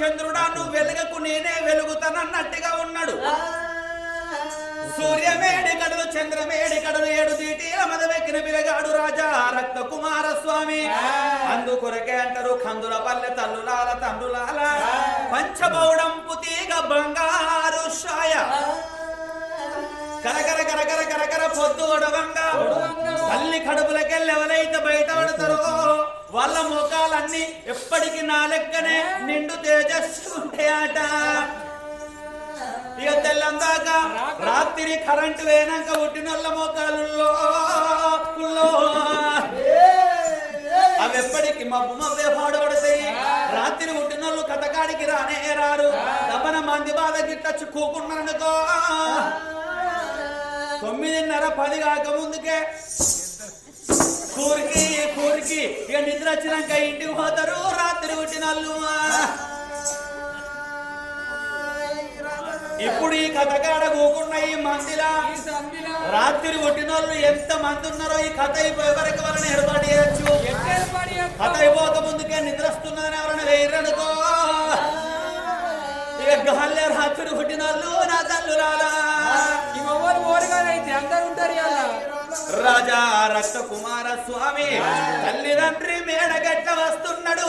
చంద్రుడా నువ్వు వెలుగకు నేనే వెలుగుతానన్నట్టుగా ఉన్నాడు. సూర్యమేడి కడలు చంద్రమేడి కడలు ఏడు దీటీల మదవెక్కిన బిరగాడు రాజా రక్త కుమార స్వామి అందుకొరకే అంటారు కందుల పల్లె తల్లులాల తండ్రులాల. పంచబౌడం పుతీగ బంగారు షాయ. కరకర కరకర కరకర పొద్దు ఒడవంగా. తల్లి కడుపులకెళ్ళి ఎవరైతే బయట పడతారో వాళ్ళ ముఖాలన్నీ ఎప్పటికీ నా లెక్కనే నిండు తేజస్సు ఉంటాయట. ఇక తెల్లందాక రాత్రి కరెంటు వేనాక పుట్టినోళ్ళ మోకాలుల్లో అవి ఎప్పటికి మబ్బు మబ్బే పాడుపడతాయి రాత్రి పుట్టినోళ్ళు కథకాడికి రానే రారు. దమన మంది బాధ గిట్టచ్చు కూకున్నానుకో తొమ్మిదిన్నర పది కాక ముందుకే కూరికి కూరికి. ఇక నిద్ర వచ్చినాక ఇంటికి పోతారు. రాత్రి పుట్టినోళ్ళు ఇప్పుడు ఈ కథకాడ కూకున్న ఈ మందిలా. రాత్రి కొట్టినోళ్ళు ఎంత మంది ఉన్నారో ఈ కథ అయిపోయే వరకు వాళ్ళని ఏర్పాటు చేయొచ్చు. కథ అయిపోక ముందుకే నిద్రస్తున్నదని ఎవరైనా వేయరనుకో ఇక గాల్లే రాత్రి కొట్టినోళ్ళు నా తల్లు రాలా రాజా రక్త కుమార స్వామి తల్లిదండ్రి మేడగట్ట వస్తున్నాడు.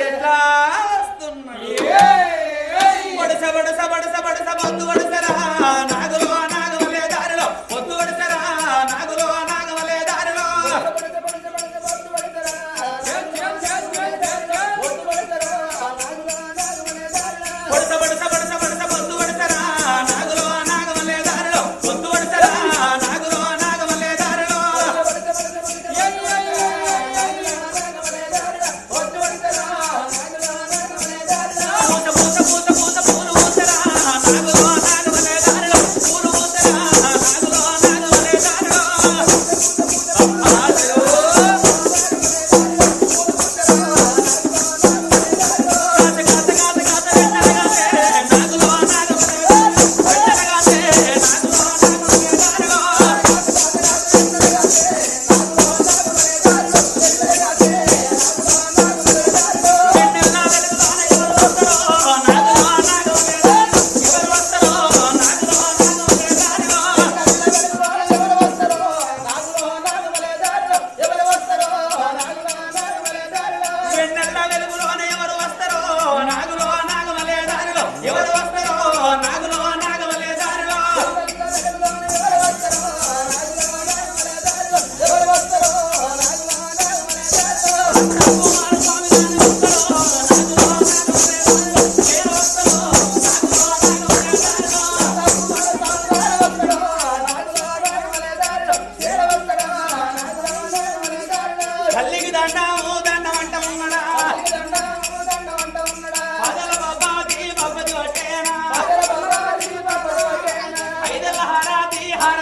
ఎట్లా వస్తున్నాడు? బడస బడస బడస బడస బడసరా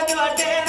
do I dare?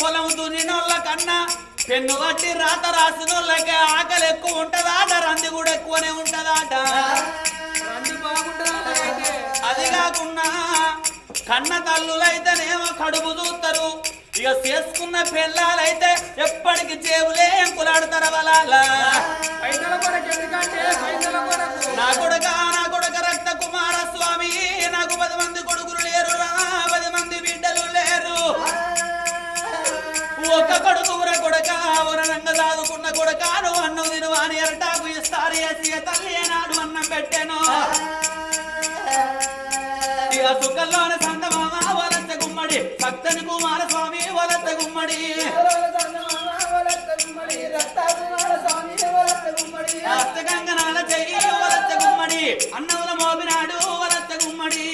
పొలం దున్నినోళ్ళ కన్నా పెన్ను వట్టి రాత రాసినోళ్ళకి ఆకలి ఎక్కువ ఉంటదాట. రంది కూడా ఎక్కువనే బాగుంటుందా అలాగైతే అది కాకుండా కన్న తల్లులైతేనేమో కడుపు చూస్తారు ఇక చేసుకున్న పిల్లలైతే ఎప్పటికి జేబులే ఎంకులాడతారు వాళ్ళ ఎరటాకు ఇస్తారు ఏసి తల్లి నాడు అన్నం పెట్టాను. ఇక సుఖంలోని సంతమామ వలస గుమ్మడి భక్తని కుమార స్వామి వలస గుమ్మడి అష్టగంగనాల చెయ్యి వలస గుమ్మడి అన్నముల మోపినాడు వలస గుమ్మడి.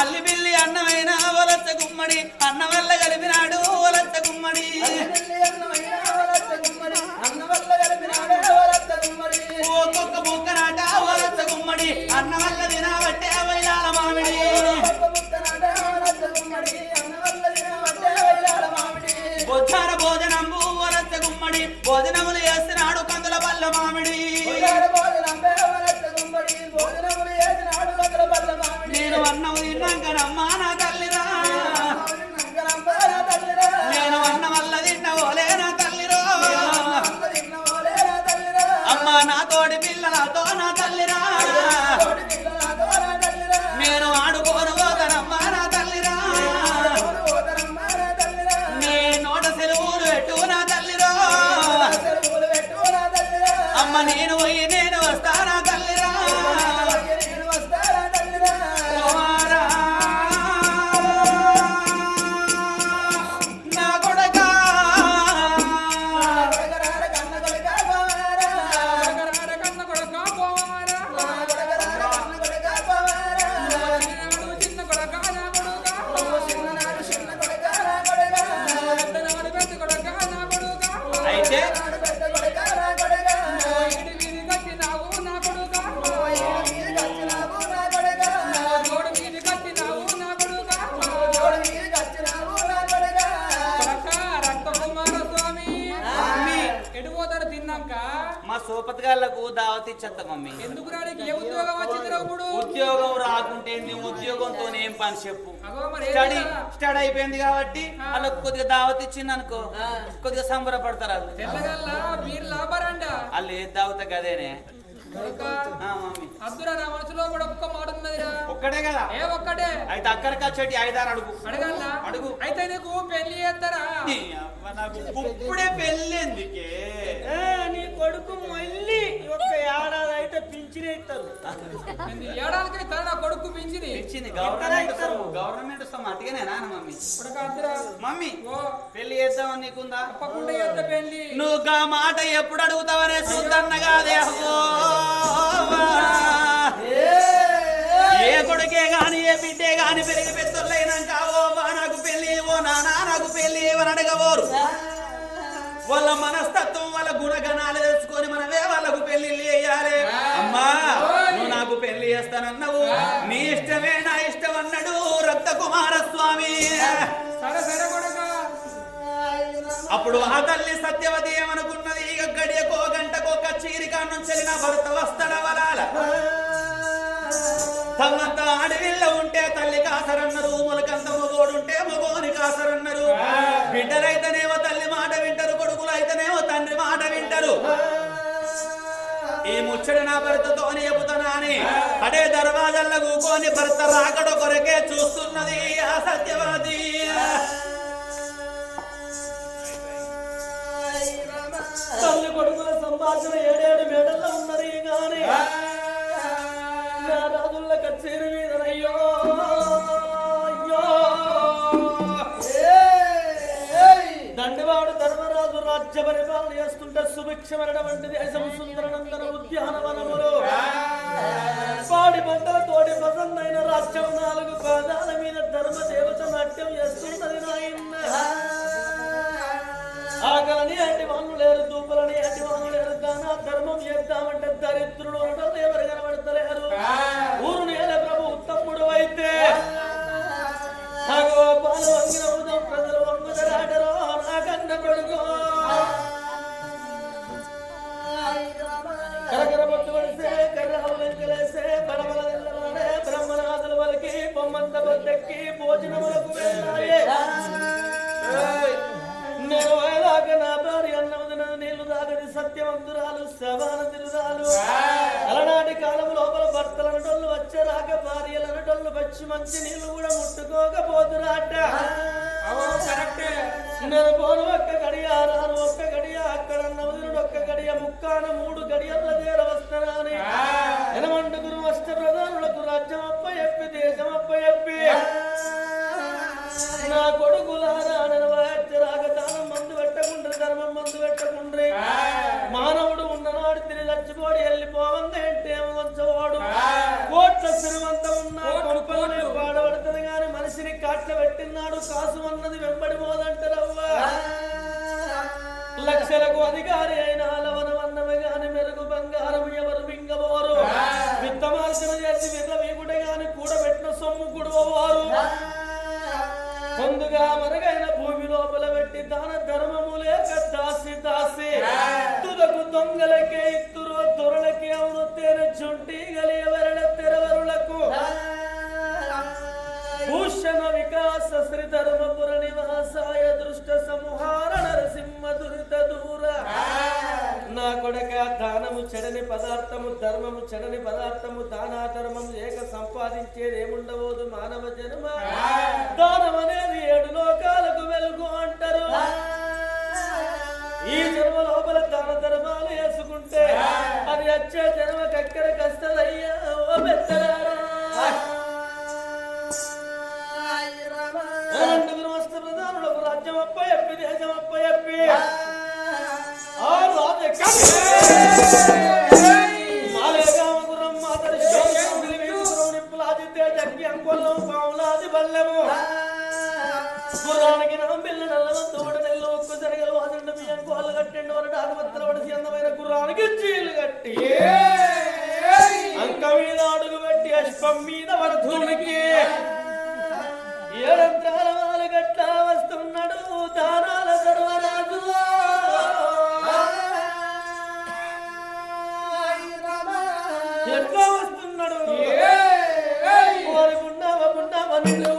అల్లి బిల్లి అన్నమైన వలస గుమ్మడి అన్న వల్ల కలిపినాడు వలస గుమ్మడి. తోడి పిల్ల నాతో నా తల్లిరా. నేను ఆడుకోను పోతానమ్మా నా తల్లిరా. నీ నోట సెలవులు పెట్టు నా తల్లిరో. అమ్మ నేను పోయి పని చెప్పు. స్టడీ? స్టడీ అయిపోయింది కాబట్టి వాళ్ళకు కొద్దిగా దావత్ ఇచ్చింది అనుకో కొద్దిగా సంబరపడతారు వాళ్ళు. వాళ్ళు ఏ దావత మమ్మీ. అద్దురా నా మనసులో కూడా ఒక్క మాట ఉన్నదిరా. ఒక్కటే కదా? ఏ ఒక్కటే? అయితే అక్కడికి చెట్టి ఐదారు అడుగు. అడగల్లా? అడుగు. అయితే నీకు పెళ్ళి చేస్తారా? నాకు ఇప్పుడే పెళ్ళి ఎందుకే? నీ కొడుకు మళ్ళీ అయితే పింఛన్ ఇస్తారు ఏడాదికి తన కొడుకు ఇచ్చింది గవర్నమెంట్. గవర్నమెంట్ నాన్న మమ్మీ. అద్దురా మమ్మీ ఓ. పెళ్ళి చేద్దామని నీకుందా? తప్పకుండా చేస్తా పెళ్ళి. నువ్వు గా మాట ఎప్పుడు అడుగుతావనే చూద్దన్నగాదే అవ్వో. ఏ కొడుకే గాని ఏ బిడ్డే గాని పెరిగి పెద్దోళ్ళైనాక ఓ బా నాకు పెళ్ళి ఓ నానా నాకు పెళ్ళి అని అడగబోరు. వాళ్ళ మనస్తత్వం వాళ్ళ గుణగణాలు తెలుసుకొని మనమే వాళ్ళకు పెళ్ళి చేయాలి. అమ్మా నువ్వు నాకు పెళ్ళి చేస్తానన్నావు. నీ ఇష్టమే నా ఇష్టం అన్నాడు రక్త కుమారస్వామి అప్పుడు ఆ తల్లి సత్యవతి ఏమనుకున్నది? ఇక గడియకో గంటకో కచ్చీరికా నుంచి నా భర్త వస్తాడవలాల తమ్మంత అడవిలో ఉంటే తల్లి కాసరన్నారు మొలకంత మగోడుంటే మగోని కాసరన్నారు. బిడ్డలైతేనేమో తల్లి మాట వింటారు కొడుకులు అయితేనేమో తండ్రి మాట వింటారు. ఈ ముచ్చడి నా భర్తతోనే చెబుతానా అని అడే దర్వాజల్లో కూకొని భర్త రాకడ కొరకే చూస్తున్నది ఆ సత్యవాది తల్లి కొడుకుల సంభాషణ ఏడేడు మేడల్లో ఉన్నది ఇక రాజ్య పరిపాలన చేస్తుంటే సుభిక్షమైనటువంటి దేశం సుందరనందన ఉద్యానవనములు. పాడి పంటల తోటి పసందైన రాజ్యం నాలుగు పాదాల మీద ధర్మ దేవత నాట్యం చేస్తున్నది నాయన్న ఆకల దుంపలని అంటే వాళ్ళు లేరు దూపలని అంటే వాళ్ళు లేరు దాన ధర్మం చేద్దామంటే నిల్లవాడే బ్రహ్మనాథుల వలకి బొమ్మంత బొద్దెక్కి భోజనములకు వెళ్ళాయే. నేను వేలాక నా భార్య అన్నముదిన నీళ్ళు దాగని సత్యవంతురాలు శవాన అలనాటి కాలం లోపల భర్తలు అనటోళ్ళు వచ్చే రాక భార్యలు అనటోళ్ళు వచ్చి మంచి నీళ్ళు కూడా ముట్టుకోకపోతురాట నేను పోను ఒక్క గడియ రాను ఒక్క గడియ ముక్కాన మూడు గడియల చేర వస్తానని ఎనమండుగురు అష్ట ప్రధానులకు రాజ్యం అప్ప చెప్పి దేశం అప్ప చెప్పి నా కొడుకులారా నెరవేర్చరాక దానం మందు పెట్టకుండ్రి ధర్మం మందు పెట్టకుండ్రి. మానవుడు ఉన్ననాడు తిరిగి చచ్చిపోడి వెళ్ళిపోవంది అంటే వంచవాడు కోట్ల శ్రీమంత ఉన్న కొంపలని పాడబడుతుంది గాని మనిషిని కాట్ల పెట్టినాడు కాసు అన్నది వెంబడి పోదంటారవ్వా లక్షలకు అధికారి అయిన లవనం అన్నవి గాని మెరుగు బంగారం ఎవరు మింగబోరు? విత్తమార్జన చేసి విర్ర వీగుడే గాని కూడబెట్టిన సొమ్ము కుడవవారు ముందుగా మరుగైన భూమి లోపల పెట్టి దాన ధర్మము లేక దాసి. దాసి తుదకు దొంగలకే ఇత్తురు దొరలకి అవును తేనె చుంటి గలియవరణ తెరవరులకు. భూషణ వికాస శ్రీ ధర్మపుర నివాసాయ దృష్ట సంహార నడక దానము చెడని పదార్థము ధర్మము చెడని పదార్థము దానా ధర్మం ఏక సంపాదించేది ఏముండబోదు మానవ జన్మ? దానం అనేది ఏడు లోకాలకు వెలుగు అంటారు. ఈ జన్మ లోపల దాన ధర్మాలు వేసుకుంటే అది వచ్చే జన్మ ఎక్కడ కష్టదయ్యా ఓ పెద్దలారా! రాజ్యం అప్ప చెప్పి దేశం అప్ప చెప్పి ఏడంత్రాల వాళ్ళు గట్లా వస్తున్నాడు దానాల సర్వరాజు Ela me deu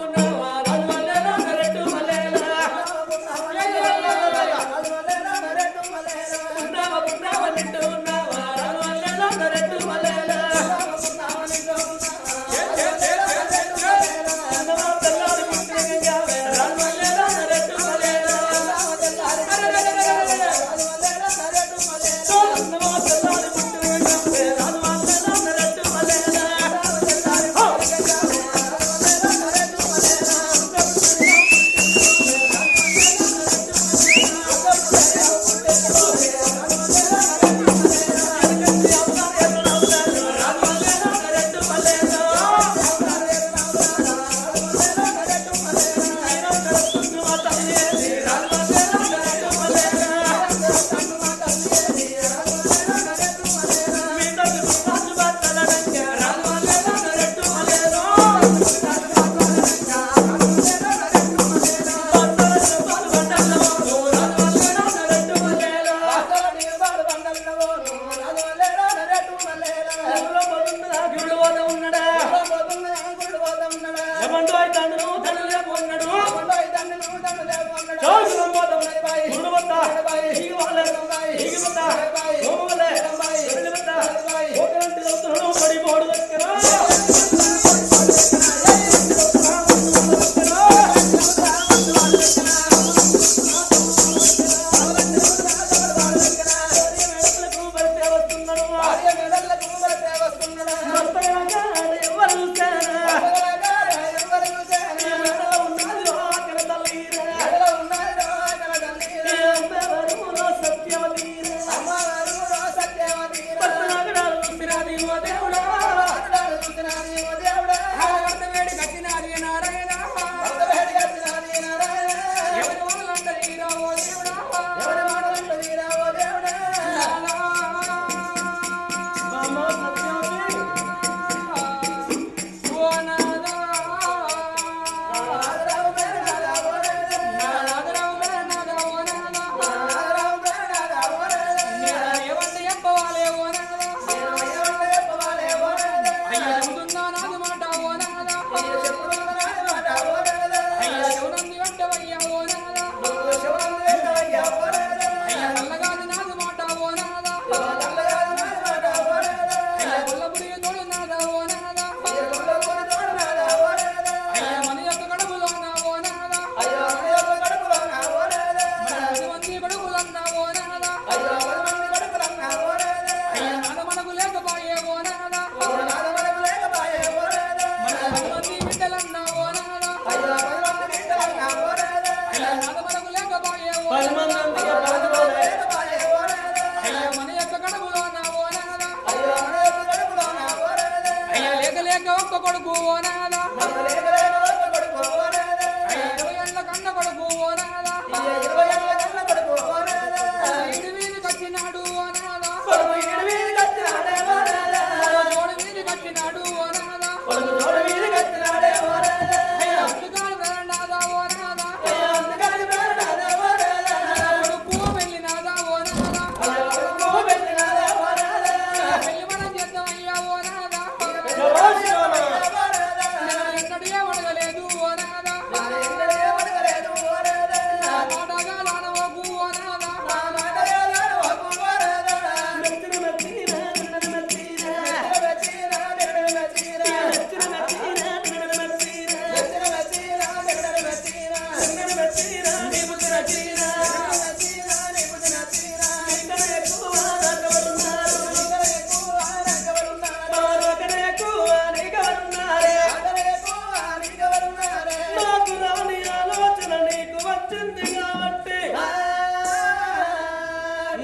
వచ్చింది కాబట్టి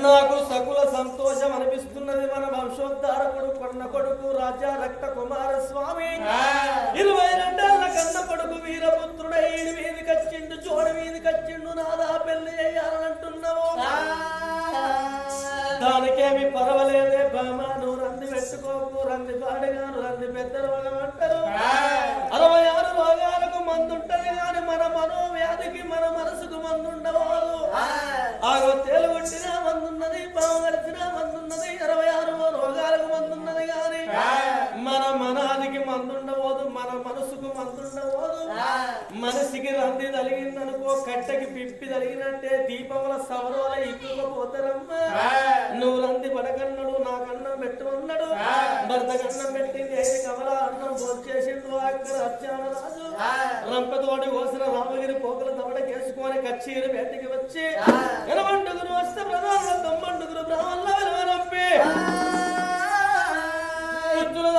నాకు సకుల సంతోషం అనిపిస్తున్నది మన వంశోద్ధారకుడు కొన్న కొడుకు రాజా రక్త కుమార స్వామి. ఇరవై రెండేళ్ళ కన్న కొడుకు వీరపుత్రుడే మీది కచ్చిండు చోడు మీది కచ్చిండు నాదా పెళ్ళి చేయాలంటున్నావు దానికేమి పర్వాలేదే బామా నువ్వు రంది పెట్టుకోకు రంది పాడిగాను రంది పెద్దలు అంటారు మన మనోవ్యాధికి మన మనసుకు మందుండవాదు ఆగో తేలుగొట్టిన మందున్నది పాము గడిచిన మందున్నది అరవై ఆరు రోగాలకు మందున్నది కానీ మన మనాదికి మందుండవోదు మన మనసుకు మందుండవోదు. మనిషికి రంది తలిగిందనుకో కట్టెకి పిప్పి తలిగినట్టే దీపముల సవరాల ఇక్కుపోతారమ్మా నువ్వు రంది పడకన్నాడు నాకన్నం పెట్టమన్నాడు భర్త కన్నం పెట్టింది ఐదు కమల అన్నం భోజేసిండు అక్కడ రాజు రంపతోటి కోసిన రామగిరి పోకల దవడకేసుకొని కచ్చీరు బయటికి వచ్చి ఎనమండుగురు వస్తే ప్రధాన తొమ్మండుగురు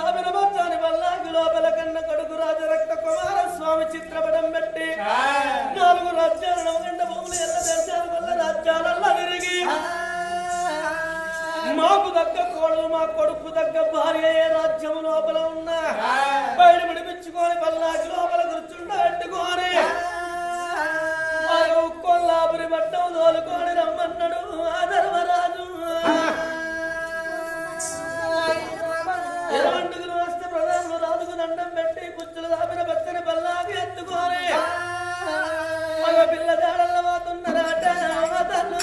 దాపిన బచ్చాని పల్లాకి లోపల కన్న కొడుకు రాజ రక్త కుమార స్వామి చిత్రపటం పెట్టి నాలుగు రాజ్యాలు నవగండ భూములు ఎల్ల దేశాల వల్ల రాజ్యాలల్లా తిరిగి మాకు దగ్గ కోడలు మా కొడుకు దగ్గ భార్య ఏ రాజ్యం లోపల ఉన్నా? బయట విడిపించుకొని పల్లాకి లోపల కూర్చుండా అడ్డుకొని కొల్లాపురి పట్టం తోలుకొని రమ్మన్నాడు ఆ ధర్మరాజు. ఇరవంటికి వస్తే ప్రధానులు రాజుకు దండం పెట్టి పుచ్చులు దాపిన పచ్చని పల్లాకి ఎత్తుకొని. మగ పిల్ల దాడల్లో పోతున్నారట తల్లు